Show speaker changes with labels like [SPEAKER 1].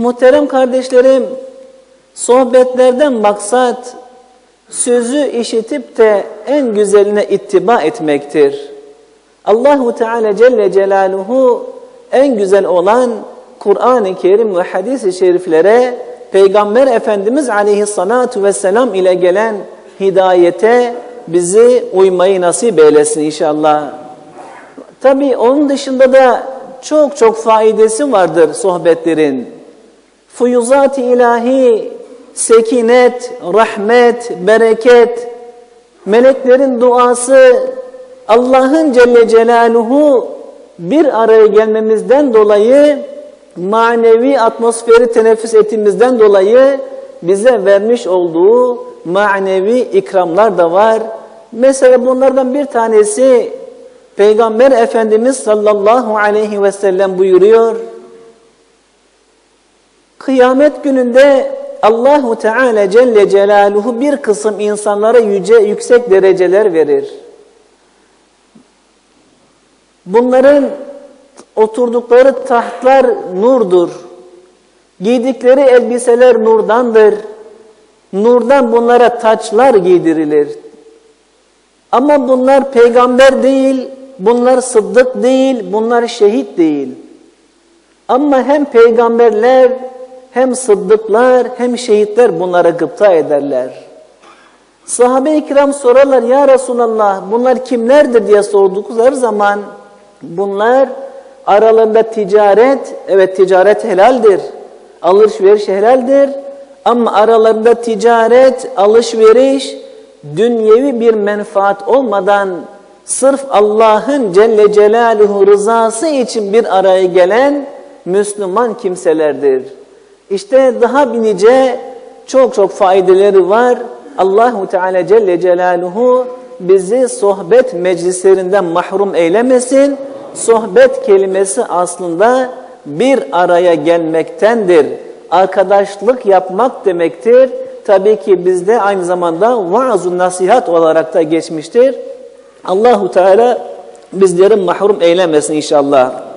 [SPEAKER 1] Muhterem kardeşlerim, sohbetlerden maksat sözü işitip de en güzeline ittiba etmektir. Allahu Teala Celle Celaluhu en güzel olan Kur'an-ı Kerim ve hadis-i şeriflere Peygamber Efendimiz Aleyhissalatu vesselam ile gelen hidayete bizi uymayı nasip eylesin inşallah. Tabi onun dışında da çok çok faidesi vardır sohbetlerin. Fuyuzat-ı ilahi, sekinet, rahmet, bereket, meleklerin duası, Allah'ın Celle Celaluhu bir araya gelmemizden dolayı manevi atmosferi teneffüs ettiğimizden dolayı bize vermiş olduğu manevi ikramlar da var. Mesela bunlardan bir tanesi Peygamber Efendimiz sallallahu aleyhi ve sellem buyuruyor. Kıyamet gününde Allahu Teala Celle Celaluhu bir kısım insanlara yüce yüksek dereceler verir. Bunların oturdukları tahtlar nurdur. Giydikleri elbiseler nurdandır. Nurdan bunlara taçlar giydirilir. Ama bunlar peygamber değil, bunlar sıddık değil, bunlar şehit değil. Ama hem peygamberler, hem sıddıklar, hem şehitler bunlara gıpta ederler. Sahabe-i kiram sorarlar, ya Resulallah bunlar kimlerdir diye sordukları zaman, bunlar aralarında ticaret, evet ticaret helaldir, alışveriş helaldir. Ama aralarında ticaret, alışveriş, dünyevi bir menfaat olmadan sırf Allah'ın Celle Celaluhu rızası için bir araya gelen Müslüman kimselerdir. İşte daha binice çok çok faydeleri var. Allahu Teala Celle Celaluhu bizi sohbet meclislerinden mahrum eylemesin. Sohbet kelimesi aslında bir araya gelmektendir. Arkadaşlık yapmak demektir. Tabii ki bizde aynı zamanda vaaz nasihat olarak da geçmiştir. Allahu Teala bizleri mahrum eylemesin inşallah.